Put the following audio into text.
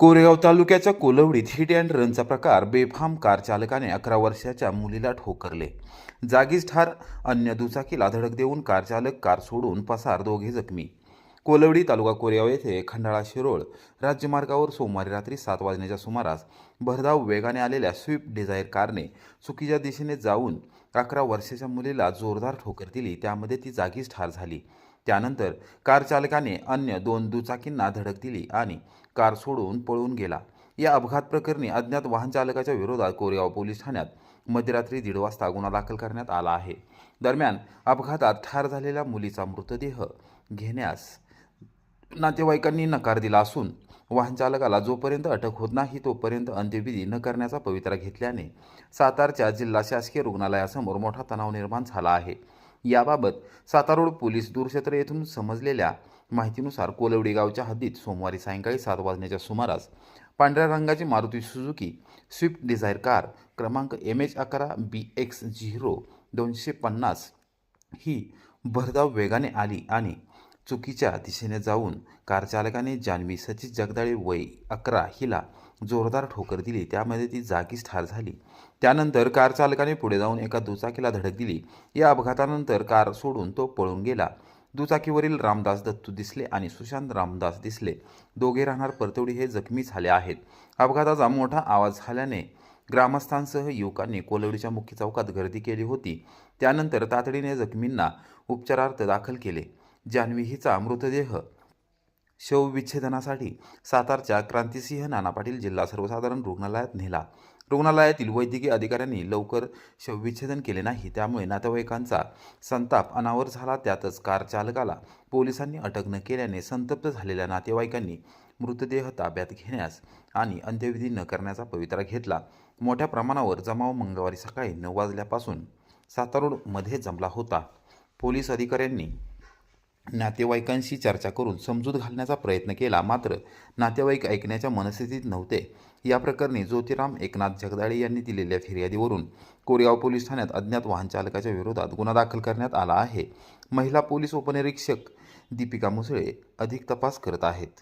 कोरेगाव तालुक्याच्या कोलवडीत hit and रनचा प्रकार बेफाम car चालकाने अकरा वर्षाच्या मुलीला ठोकरले. जागीच ठार अन्य दुचाकीला धडक देऊन कारचालक कार सोडून पसार दोघे जखमी. कोलवडी तालुका कोरेगाव येथे खंडाळा शिरोळ राज्यमार्गावर सोमवारी रात्री सात वाजण्याच्या सुमारास भरधाव वेगाने आलेल्या स्विफ्ट डिझायर कारने चुकीच्या दिशेने जाऊन अकरा वर्षाच्या मुलीला जोरदार ठोकर दिली. त्यामध्ये ती जागीच ठार झाली. त्यानंतर कारचालकाने अन्य दोन दुचाकींना धडक दिली आणि कार सोडून पळून गेला. या अपघात प्रकरणी अज्ञात वाहनचालकाच्या विरोधात कोरेगाव पोलीस ठाण्यात मध्यरात्री दीड वाजता गुन्हा दाखल करण्यात आला आहे. दरम्यान अपघातात ठार झालेल्या मुलीचा मृतदेह घेण्यास नातेवाईकांनी नकार दिला असून वाहनचालकाला जोपर्यंत अटक होत नाही तोपर्यंत अंत्यविधी न करण्याचा पवित्रा घेतल्याने सातारच्या जिल्हा शासकीय रुग्णालयासमोर मोठा तणाव निर्माण झाला आहे. याबाबत सातारोड पोलीस दूरक्षेत्र येथून समजलेल्या माहितीनुसार कोलवडी गावच्या हद्दीत सोमवारी सायंकाळी सात वाजण्याच्या सुमारास पांढऱ्या रंगाची Maruti Suzuki Swift Dzire car क्रमांक एम एच अकरा बी एक्स झिरो दोनशे पन्नास ही भरधाव वेगाने आली आणि चुकीच्या दिशेने जाऊन कारचालकाने जान्हवी सचित जगदाळे वय अकरा हिला जोरदार ठोकर दिली. त्यामध्ये ती जागीच ठार झाली. त्यानंतर कारचालकाने पुढे जाऊन एका दुचाकीला धडक दिली. या अपघातानंतर कार सोडून तो पळून गेला. दुचाकीवरील रामदास दत्तू दिसले आणि सुशांत रामदास दिसले. दोघे राहणार परतवडी हे जखमी झाले आहेत. अपघाताचा मोठा आवाज झाल्याने ग्रामस्थांसह युवकांनी कोलवडीच्या मुख्य चौकात गर्दी केली होती. त्यानंतर तातडीने जखमींना उपचारार्थ दाखल केले. जान्हवी हिचा मृतदेह. शवविच्छेदनासाठी सातारच्या क्रांतिसिंह नाना पाटील जिल्हा सर्वसाधारण रुग्णालयात नेला. रुग्णालयातील वैद्यकीय अधिकाऱ्यांनी लवकर शवविच्छेदन केले नाही. त्यामुळे नातेवाईकांचा संताप अनावर झाला. त्यातच कार चालकाला पोलिसांनी अटक न केल्याने संतप्त झालेल्या नातेवाईकांनी मृतदेह ताब्यात घेण्यास आणि अंत्यविधी न करण्याचा पवित्रा घेतला. मोठ्या प्रमाणावर जमाव मंगळवारी सकाळी नऊ वाजल्यापासून सातारोडमध्ये जमला होता. पोलीस अधिकाऱ्यांनी नातेवाईकांशी चर्चा करून समजूत घालण्याचा प्रयत्न केला. मात्र नातेवाईक ऐकण्याच्या मनस्थितीत नव्हते. या प्रकरणी ज्योतिराम एकनाथ जगदाळे यांनी दिलेल्या फिर्यादीवरून कोरेगाव पोलीस ठाण्यात अज्ञात वाहनचालकाच्या विरोधात गुन्हा दाखल करण्यात आला आहे. महिला पोलीस उपनिरीक्षक दीपिका मुसळे अधिक तपास करत आहेत.